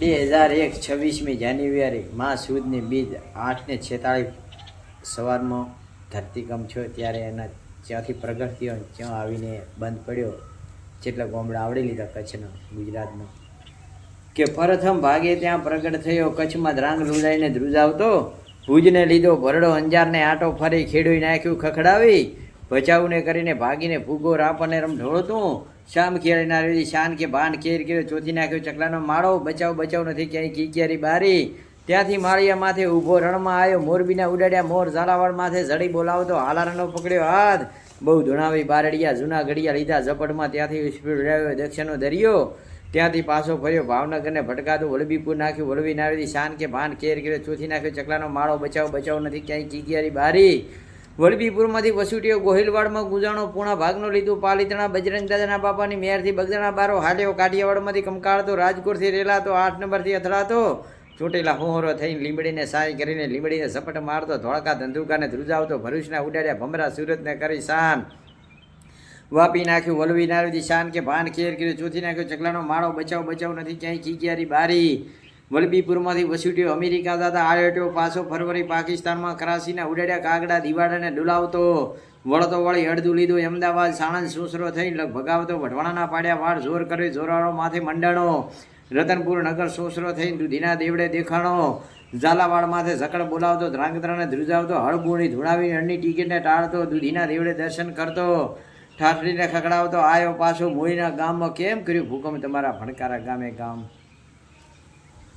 બે હજાર એક, છવ્વીસમી જાન્યુઆરી, મા સુદની બીજ આઠને છેતાળીસ સવારમાં ધરતીકંપ થયો ત્યારે એના જ્યાંથી પ્રગટ થયો ત્યાં આવીને બંધ પડ્યો. જેટલા ગામડા આવડી લીધા કચ્છના, ગુજરાતનો. કે પ્રથમ ભાગે ત્યાં પ્રગટ થયો, કચ્છમાં દ્રાંગ રૂંડાઈને ધ્રુજાવતો. ભુજને લીધો ભરડો અંજારને આટો ફરી ખેડૂઈ નાખ્યું, ખખડાવી. બચાવને કરીને ભાગીને ફૂગો રાપને રમ ઢોળતું શામ ખેડીના રેડી શાન કે ભાન કેર કર્યો, ચોથી નાખ્યો ચકલાનો માળો. બચાવ બચાવ નથી ક્યાંય કીકિયારી બારી. ત્યાંથી માળિયા માથે ઊભો રણમાં આવ્યો. મોરબીના ઉડાડ્યા, મોર ઝાલાવાડ માથે ઝડી બોલાવતો. હાલારનો પકડ્યો હાથ. બહુ ધૂણાવી બારડિયા, જૂના ઘડિયા લીધા ઝપટમાં ત્યાંથી સ્પીડ ઉડાવ્યો. દક્ષિણનો દરિયો. ત્યાંથી પાછો ફર્યો. ભાવનગરને ભટકાતું વલભીપુર નાખ્યું. વલભી નાવી શાન કે ભાન કેર કર્યો, ચોથી નાખ્યો ચકલાનો માળો. બચાવ બચાવ નથી ક્યાંય કીકિયારી બારી. વલભીપુરમાંથી વસુટીઓ ગોહિલવાડમાં ગુજાણો પૂણા ભાગનો લીધું. પાલિતણા બજરંગ દાદાના બાપાની મેયરથી બગદાણા બારો હાલ્યો કાઠિયાવાડમાંથી કમકાળતો રાજકોટથી રેલાતો, આઠ નંબરથી અથડાતો. ચોટેલા હોહરો થઈને લીંબડીને સાય કરીને લીંબડીને ઝપટ મારતો, ધોળકા ધંધુકાને ધ્રુજાવતો, ભરૂચના ઉડાડ્યા ભમરા સુરતને કરી શાન. વાપી નાખ્યું વલવી નારવી શાન કે ભાન ખેર કર્યું, ચોથી નાખ્યો ચકલાનો માળો, બચાવ બચાવ નથી, ક્યાંય કીકિયારી બારી. વલભીપુરમાંથી વસુટ્યો અમેરિકા દાદા આડ્યો પાછો ફરવરી પાકિસ્તાનમાં કરાચીના ઉડાડ્યા કાગડા દિવાડાને ડુલાવતો. વળતો વળી અડધું લીધું. અમદાવાદ સાણંદ સુસરો થઈ ભગાવતો વઢવાણાના પાડ્યા વાળ જોર કરી જોરાળો માથે મંડાણો. રતનપુર નગર સોસરો થઈને દૂધીના દેવડે દેખાણો. ઝાલાવાડ માથે ઝકડ બોલાવતો, ધ્રાંગધ્રાને ધ્રુજાવતો. હળગુણી ધૂળાવી અણની ટિકિટને ટાળતો. દૂધીના દેવડે દર્શન કરતો. ઠાઠરીને ખકડાવતો આયો પાછો મોઈના ગામમાં. કેમ કર્યું ભૂકંપ? તમારા ભણકારા ગામે ગામ.